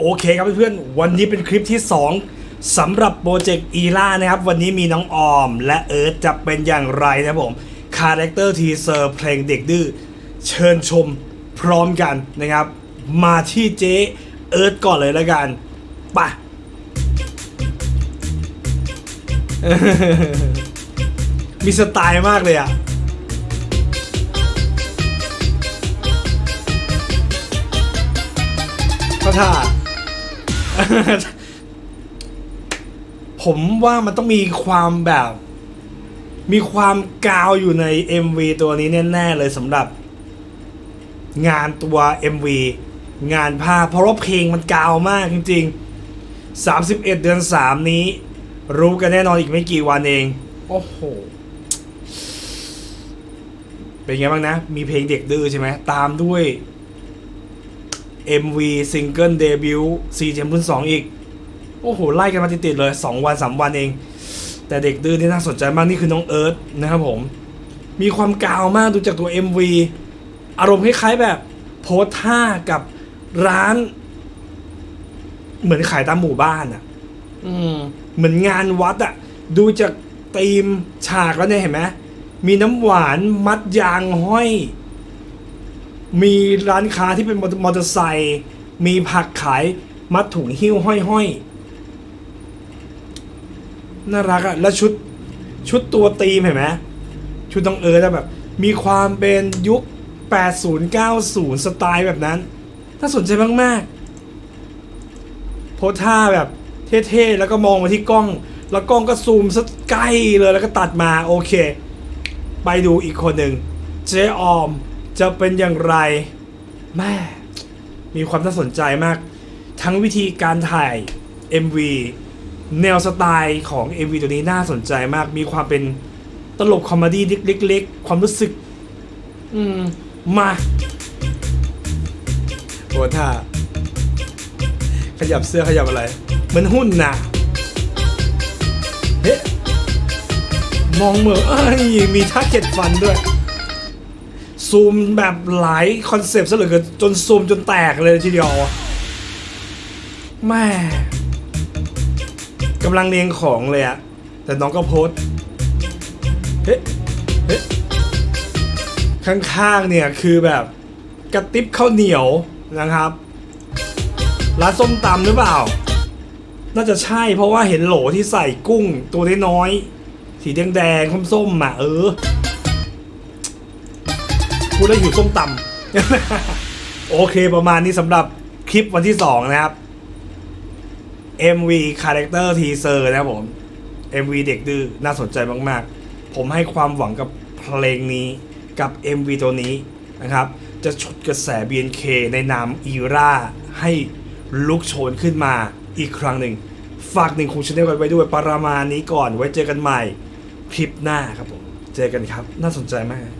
โอเคครับเพื่อนๆ วันนี้เป็นคลิปที่ 2สำหรับโปรเจกต์อีล่านะครับ วันนี้มีน้องออมและเอิร์ธจะเป็นอย่างไรนะผมคาแรคเตอร์ทีเซอร์เพลงเด็กดื้อเชิญชมพร้อมกันนะครับ มาที่เจ๊เอิร์ธก่อนเลยแล้วกันไปะมีสไตล์มากเลยอะก็ถ้า ผมว่ามันต้องมีความแบบ มีความกาวอยู่ใน MV ตัวนี้แน่ๆเลยสำหรับ งานตัว MV งานภาพเพราะว่าเพลงมันกาวมากจริง ๆ 31 เดือน 3 นี้ รู้กันแน่นอนอีกไม่กี่วันเอง โอ้โห เป็นไงบ้างนะ มีเพลงเด็กดื้อใช่ไหม ตามด้วย MV ซิงเกิลเดบิวต์ซีเจมรุ่น2อีก โอ้โห ไล่กันมาติดๆเลย 2 วัน 3 วันเอง แต่เด็กดื้อที่น่าสนใจมากนี่คือน้องเอิร์ธนะครับผม มีความกาวมากดูจากตัว MV อารมณ์คล้ายๆแบบโพสท่ากับร้าน เหมือนขายตามหมู่บ้านอะ่ะอืมเหมือนงานวัดอะ่ะ ดูจากธีมฉากแล้วเนี่ยเห็นไหมมีน้ำหวานมัดยางห้อย มีร้านค้าที่เป็นมอเตอร์ไซค์มีผักขายมัดถุงหิ้วห้อยๆน่ารักอะแล้วชุดชุดตัวตีมเห็นไหมชุดต้องเอิร์ธแบบ มีความเป็นยุค 80 90 สไตล์แบบนั้นน่าสนใจมากๆ โพสท่าแบบเท่ๆ แล้วก็มองมาที่กล้อง แล้วกล้องก็ซูมสักใกล้เลยแล้วก็ตัดมาโอเค ไปดูอีกคนหนึ่งเจ๊ออม จะเป็นอย่างไรแม่มีความน่าสนใจมาก ทั้งวิธีการถ่าย MV แนวสไตล์ของ MV ตัวนี้น่าสนใจมาก มีความเป็นตลกคอมเมดี้เล็กๆ ความรู้สึก อืม มาโอ้ท่าขยับเสื้อขยับอะไร เหมือนหุ้นนะเฮ้มองเหมือนเอ้ยมีท่าเก็ดฟันด้วย ซูมแบบหลายคอนเซปต์ซะเหลือเกินจนซูมจนแตกเลยทีเดียวแม่กำลังเรียงของเลยอะแต่น้องก็โพสเฮ้เฮ้ข้างๆเนี่ยคือแบบกระติบข้าวเหนียวนะครับร้านส้มตำหรือเปล่า น่าจะใช่เพราะว่าเห็นโหลที่ใส่กุ้งตัวน้อยๆสีแดงๆส้มๆอะเออ พูดแล้วหิวส้มตำ โอเคประมาณนี้สำหรับคลิปวันที่2นะครับ MV Character Teaser นะครับผม MV เด็กดื้อน่าสนใจมากๆ ผมให้ความหวังกับเพลงนี้กับ MV ตัวนี้นะครับ จะฉุดกระแส BNK ในนามอีราให้ลุกโชนขึ้นมาอีกครั้งหนึ่ง ฝากหนึ่งคูชแนลกันไว้ด้วยประมาณนี้ก่อนไว้เจอกันใหม่คลิปหน้าครับผม เจอกันครับ น่าสนใจมาก